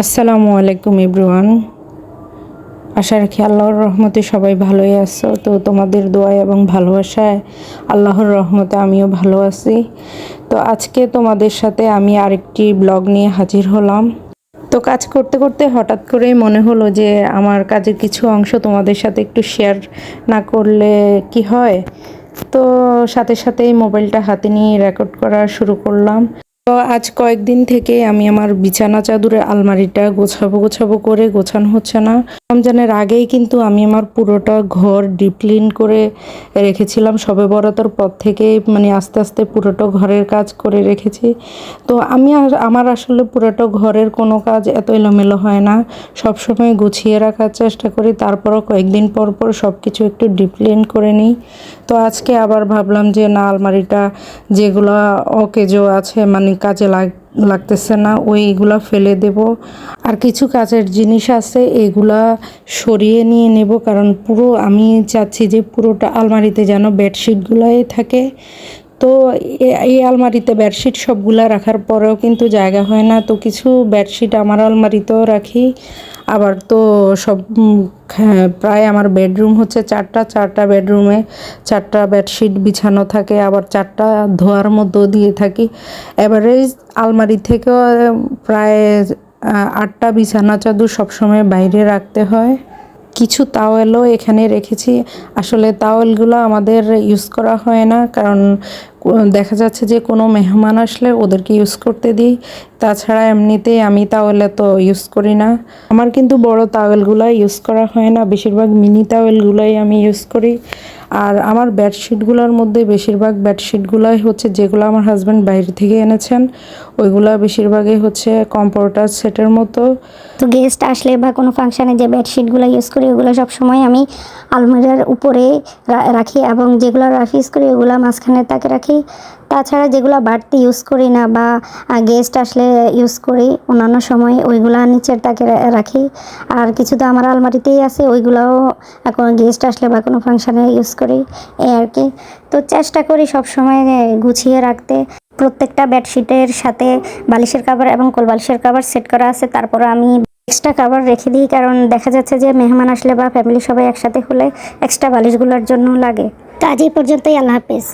আসসালামু আলাইকুম ইব্রুয়ান আশা রাখি আল্লাহর রহমতে সবাই ভালোই আছো। তো তোমাদের দোয়া এবং ভালোবাসায় আল্লাহর রহমতে আমিও ভালো আছি। তো আজকে তোমাদের সাথে আমি আরেকটি ব্লগ নিয়ে হাজির হলাম। তো কাজ করতে করতে হঠাৎ করেই মনে হলো যে আমার কাজের কিছু অংশ তোমাদের সাথে একটু শেয়ার না করলে কি হয়। তো সাথে সাথেই মোবাইলটা হাতে নিয়ে রেকর্ড করা শুরু করলাম। তো আজ কয়েকদিন থেকে আমি আমার বিছানা চাদরের আলমারিটা গোছাবো গোছাবো করে গোছানো হচ্ছে না। রমজানের আগেই কিন্তু আমি আমার পুরোটা ঘর ডিপ্লিন করে রেখেছিলাম। সবে বরাতর পর থেকে মানে আস্তে আস্তে পুরোটা ঘরের কাজ করে রেখেছি। তো আমি আমার আসলে পুরোটা ঘরের কোনো কাজ এত এলোমেলো হয় না। সবসময় গুছিয়ে রাখার চেষ্টা করি, তারপরও কয়েকদিন পর পর সব কিছু একটু ডিপ্লিন করে নিই। তো আজকে আবার ভাবলাম যে না, আলমারিটা যেগুলো অকেজো আছে মানে কাজে লাগ লাগতেছে না ওই এগুলা ফেলে দেব। আর কিছু কাজের জিনিস আছে, এগুলা সরিয়ে নিয়ে নেব, কারণ পুরো আমি চাচ্ছি যে পুরোটা আলমারিতে যেন বেডশিটগুলোই থাকে। তো এই আলমারিতে বেডশিট সবগুলা রাখার পরেও কিন্তু জায়গা হয় না, তো কিছু বেডশিট আমার আলমারিতেও রাখি। আবার তো সব হ্যাঁ, প্রায় আমার বেডরুম হচ্ছে চারটা চারটা বেডরুমে চারটা বেডশিট বিছানো থাকে আবার চারটা ধোয়ার মতো দিয়ে থাকি। এভারেজ আলমারি থেকেও প্রায় আটটা বিছানা চাদর সবসময় বাইরে রাখতে হয়। কিছু তাওয়েলও এখানে রেখেছি। আসলে তাওয়েলগুলো আমাদের ইউজ করা হয় না, কারণ দেখা যাচ্ছে যে কোনো মেহমান আসলে ওদেরকে ইউজ করতে দিই। তাছাড়া এমনিতেই আমি তাওয়েলে তো ইউজ করি না। আমার কিন্তু বড় তাওয়েলগুলো ইউজ করা হয় না, বেশিরভাগ মিনি তাওয়েলগুলোই আমি ইউজ করি। আর আমার বেডশিটগুলোর মধ্যে বেশিরভাগ বেডশিটগুলোই হচ্ছে যেগুলো আমার হাজব্যান্ড বাইরে থেকে এনেছেন, ওইগুলো বেশিরভাগই হচ্ছে কম্পিউটার সেটের মতো। তো গেস্ট আসলে বা কোনো ফাংশানে যে বেডশিটগুলো ইউজ করি, ওগুলো সবসময় আমি আলমিরার উপরে রাখি এবং যেগুলো রাখি ইউজ করি, ওগুলো মাঝখানে তাকে রাখি। তাছাড়া যেগুলো বাড়তি ইউজ করি না বা গেস্ট আসলে ইউজ করি, অন্যান্য সময় ওইগুলো নিচের তাকে রাখি। আর কিছু তো আমার আলমারিতেই আছে, ওইগুলোও এখন গেস্ট আসলে বা কোনো ফাংশানে ইউজ করি, এই আর কি। তো চেষ্টা করি সব সময় গুছিয়ে রাখতে। প্রত্যেকটা বেডশিটের সাথে বালিশের কাভার এবং কোল বালিশের কাভার সেট করা আছে তারপরে আমি এক্সট্রা কাভার রেখে দিই, কারণ দেখা যাচ্ছে যে মেহমান আসলে বা ফ্যামিলি সবাই একসাথে হলে এক্সট্রা বালিশগুলোর জন্য লাগে। তো আজ এই পর্যন্তই, আল্লাহ হাফেজ।